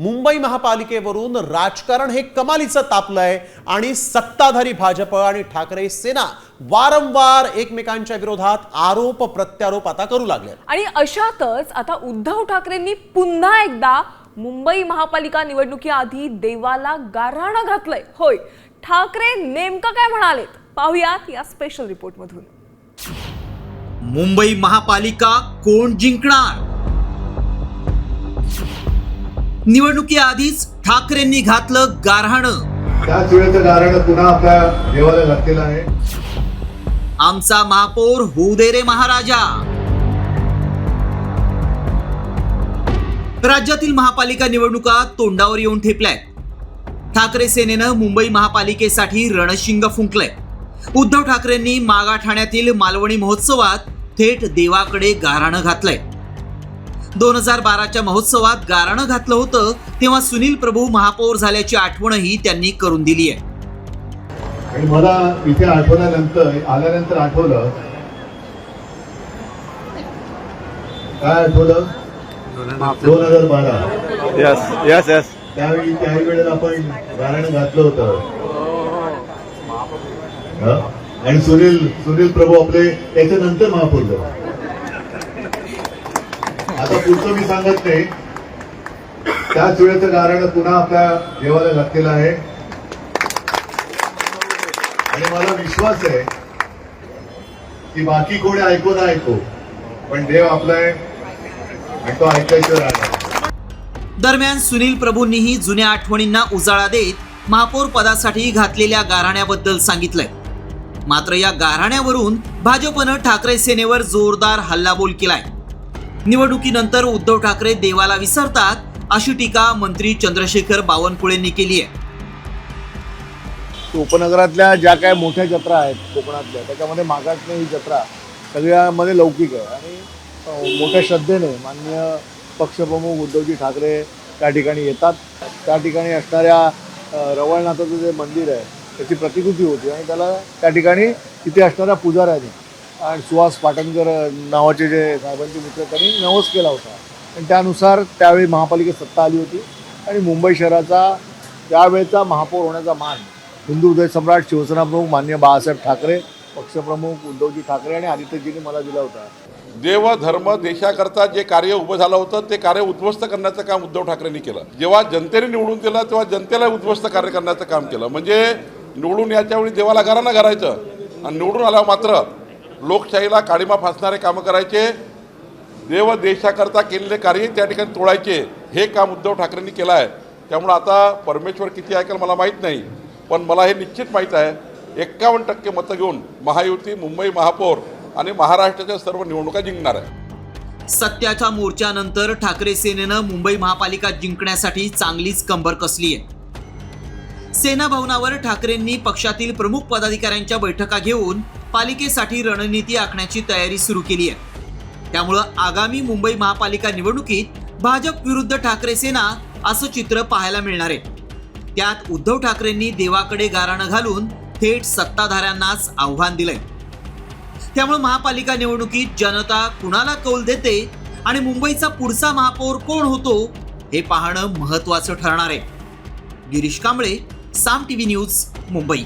मुंबई महापालिकेवरून राजकारण हे कमालीचं तापलंय आणि सत्ताधारी भाजप आणि ठाकरे सेना वारंवार एकमेकांच्या विरोधात आरोप प्रत्यारोप आता करू लागले आणि अशातच आता उद्धव ठाकरेंनी पुन्हा एकदा मुंबई महापालिका निवडणुकीआधी देवाला गाऱ्हाणं घातलंय. होय ठाकरे नेमकं काय म्हणालेत? पाहुयात या स्पेशल रिपोर्टमधून मुंबई महापालिका कोण जिंकणार? निवडणुकीआधीच ठाकरेंनी घातलं गारहाणं त्याच वेळेचं पुन्हा आपल्या देवाला आहे. आमचा महापौर होऊ दे रे महाराजा. राज्यातील महापालिका निवडणुका तोंडावर येऊन ठेपल्यात. ठाकरे सेनेनं मुंबई महापालिकेसाठी रणशिंग फुंकलंय. उद्धव ठाकरेंनी मागाठाण्यातील मालवणी महोत्सवात थेट देवाकडे गाराणं घातलंय. दोन हजार बाराच्या महोत्सवात गाराणं घातलं होतं तेव्हा सुनील प्रभू महापौर झाल्याची आठवणही त्यांनी करून दिली आहे. आणि मला इथे आठवल्यानंतर आल्यानंतर आठवलं. काय आठवलं? दोन हजार बारा. Yes, yes, yes. त्यावेळी त्याही वेळेला आपण गाणं घातलं होतं. हं? आणि सुनील सुनील प्रभू आपले त्याच्यानंतर महापौर झाले. आता पुढचं मी सांगत नाही. त्याच वेळेचं कारण पुन्हा आपल्या देवाला घातलेलं आहे. आणि मला विश्वास आहे की बाकी कोणी ऐकू ना ऐकू पण देव आपला आहे आणि तो ऐकायचं राहणार दरम्यान सुनील प्रभूंनीही जुन्या आठवणींना उजाळा देत महापौर पदासाठी घातलेल्या गाराण्याबद्दल सांगितलंय. मात्र या गाराण्यावरून भाजपनं ठाकरे सेनेवर जोरदार हल्लाबोल केलाय. निवडणुकीनंतर उद्धव ठाकरे देवाला विसरतात अशी टीका मंत्री चंद्रशेखर बावनकुळेंनी केली आहे. उपनगरातल्या ज्या काय मोठ्या जत्रा आहेत कोकणातल्या त्याच्यामध्ये मागासने ही जत्रा सगळ्यामध्ये लौकिक आहे. आणि मोठ्या श्रद्धेने माननीय पक्षप्रमुख उद्धवजी ठाकरे त्या ठिकाणी येतात. त्या ठिकाणी असणाऱ्या रवळनाथाचं जे मंदिर आहे त्याची प्रतिकृती होती आणि त्याला त्या ठिकाणी तिथे असणाऱ्या पुजाऱ्यांनी आणि सुहास पाटणकर नावाचे जे साहेबांचे मित्र त्यांनी नवस केला होता. आणि त्यानुसार त्यावेळी महापालिकेत सत्ता आली होती. आणि मुंबई शहराचा त्यावेळेचा महापौर होण्याचा मान हिंदू हृदय सम्राट शिवसेना प्रमुख मान्य बाळासाहेब ठाकरे पक्षप्रमुख उद्धवजी ठाकरे आणि आदित्यजींनी मला दिला होता. देव धर्म देशाकरता जे कार्य उभं झालं होतं ते कार्य उद्ध्वस्त करण्याचं काम उद्धव ठाकरेंनी केलं. जेव्हा जनतेने निवडून दिलं तेव्हा जनतेला उद्ध्वस्त कार्य करण्याचं काम केलं. म्हणजे निवडून याच्यावेळी देवाला घरानं घालायचं. आणि निवडून आल्यावर मात्र लोकशाहीला काळीमा फासणारे कामं करायचे देव देशाकरता केलेले कार्य त्या ठिकाणी तोडायचे हे काम उद्धव ठाकरेंनी केलं आहे. त्यामुळं आता परमेश्वर किती ऐकेल मला माहीत नाही पण मला हे निश्चित माहीत आहे एक्कावन्न टक्के मतं घेऊन महायुती मुंबई महापौर आणि महाराष्ट्राच्या सर्व निवडणुका जिंकणार आहे. सत्याच्या मोर्चानंतर ठाकरे सेनेनं मुंबई महापालिका जिंकण्यासाठी चांगलीच कंबर कसली आहे. सेना भवनावर ठाकरेंनी पक्षातील प्रमुख पदाधिकाऱ्यांच्या बैठका घेऊन पालिकेसाठी रणनीती आखण्याची तयारी सुरू केली आहे. त्यामुळं आगामी मुंबई महापालिका निवडणुकीत भाजप विरुद्ध ठाकरे सेना असं चित्र पाहायला मिळणार आहे. त्यात उद्धव ठाकरेंनी देवाकडे गाराणं घालून थेट सत्ताधाऱ्यांनाच आव्हान दिलंय. त्यामुळे महापालिका निवडणुकीत जनता कुणाला कौल देते आणि मुंबईचा पुढचा महापौर कोण होतो हे पाहणं महत्वाचं ठरणार आहे. Girish Kamble Saam TV news Mumbai.